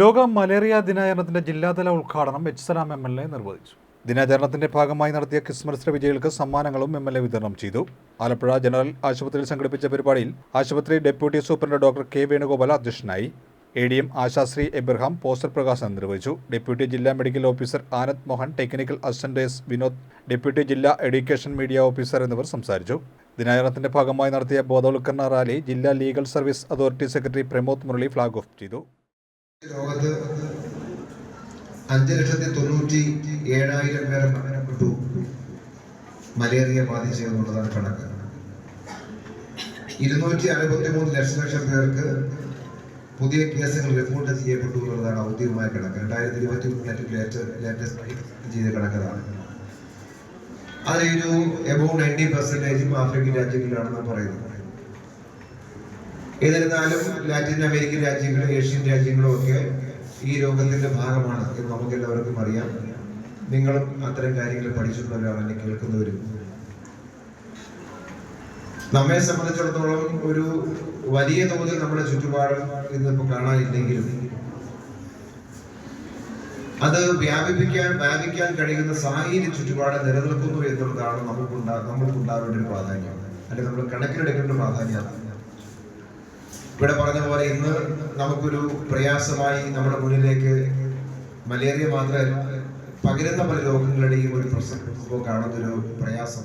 ലോക മലേറിയ ദിനാചരണത്തിന്റെ ജില്ലാതല ഉദ്ഘാടനം H Salam M L A നിർവഹിച്ചു. ദിനാചരണത്തിന്റെ ഭാഗമായി നടത്തിയ ക്രിസ്മസ് വിജയികൾക്ക് സമ്മാനങ്ങളും എം എൽ എ വിതരണം ചെയ്തു. ആലപ്പുഴ ജനറൽ ആശുപത്രിയിൽ സംഘടിപ്പിച്ച പരിപാടിയിൽ ആശുപത്രി deputy superintendent doctor K Venugopal അധ്യക്ഷനായി A D M Ashasree Abraham poster പ്രകാശനം നിർവഹിച്ചു. ഡെപ്യൂട്ടി ജില്ലാ medical officer Anand Mohan technical assistant S Vinod deputy ജില്ലാ എഡ്യൂക്കേഷൻ മീഡിയ ഓഫീസർ എന്നിവർ സംസാരിച്ചു. ദിനാചരണത്തിന്റെ ഭാഗമായി നടത്തിയ ബോധവൽക്കരണ റാലി ജില്ലാ legal service authority secretary Pramod Murali flag off ചെയ്തു. ലോകത്ത് അഞ്ച് ലക്ഷത്തി തൊണ്ണൂറ്റി ഏഴായിരം പേരെ മരണപ്പെട്ടു. മലേറിയ ബാധിച്ചു എന്നുള്ളതാണ് കണക്ക്. ഇരുന്നൂറ്റി അറുപത്തി മൂന്ന് ലക്ഷലക്ഷം പേർക്ക് പുതിയ കേസുകൾ റിപ്പോർട്ട് ചെയ്യപ്പെട്ടു എന്നുള്ളതാണ് ഔദ്യോഗികമായ കണക്ക്. രണ്ടായിരത്തി ഇരുപത്തി മൂന്നിൽ ലേറ്റസ്റ്റ് ചെയ്ത കണക്കതാണ് അതിലൊരു എബൌ നയന്റി പെർസെന്റേജും ആഫ്രിക്കൻ രാജ്യങ്ങളിലാണെന്ന് പറയുന്നത്. എന്നിരുന്നാലും ലാറ്റിൻ അമേരിക്കൻ രാജ്യങ്ങളും ഏഷ്യൻ രാജ്യങ്ങളും ഒക്കെ ഈ രോഗത്തിന്റെ ഭാഗമാണ് എന്ന് നമുക്ക് എല്ലാവർക്കും അറിയാം. നിങ്ങളും അത്തരം കാര്യങ്ങൾ പഠിച്ചിട്ടുള്ളവരാണ് എന്നെ കേൾക്കുന്നവരും. നമ്മെ സംബന്ധിച്ചിടത്തോളം ഒരു വലിയ തോതിൽ നമ്മുടെ ചുറ്റുപാടും ഇന്നിപ്പോൾ കാണാനില്ലെങ്കിലും അത് വ്യാപിപ്പിക്കാൻ വ്യാപിക്കാൻ കഴിയുന്ന സാഹചര്യ ചുറ്റുപാട് നിലനിൽക്കുന്നു എന്നുള്ളതാണ് നമുക്കുണ്ടാ നമുക്കുണ്ടാവേണ്ട ഒരു പ്രാധാന്യം. അല്ലെങ്കിൽ നമ്മൾ കണക്കിലെടുക്കേണ്ട പ്രാധാന്യം. അതാണ് ഇവിടെ പറഞ്ഞ പോലെ ഇന്ന് നമുക്കൊരു പ്രയാസമായി നമ്മുടെ മുന്നിലേക്ക് മലേറിയ മാത്രമല്ല പകരുന്ന പല രോഗങ്ങളുടെയും ഒരു പ്രശ്നം കാണുന്നൊരു പ്രയാസം.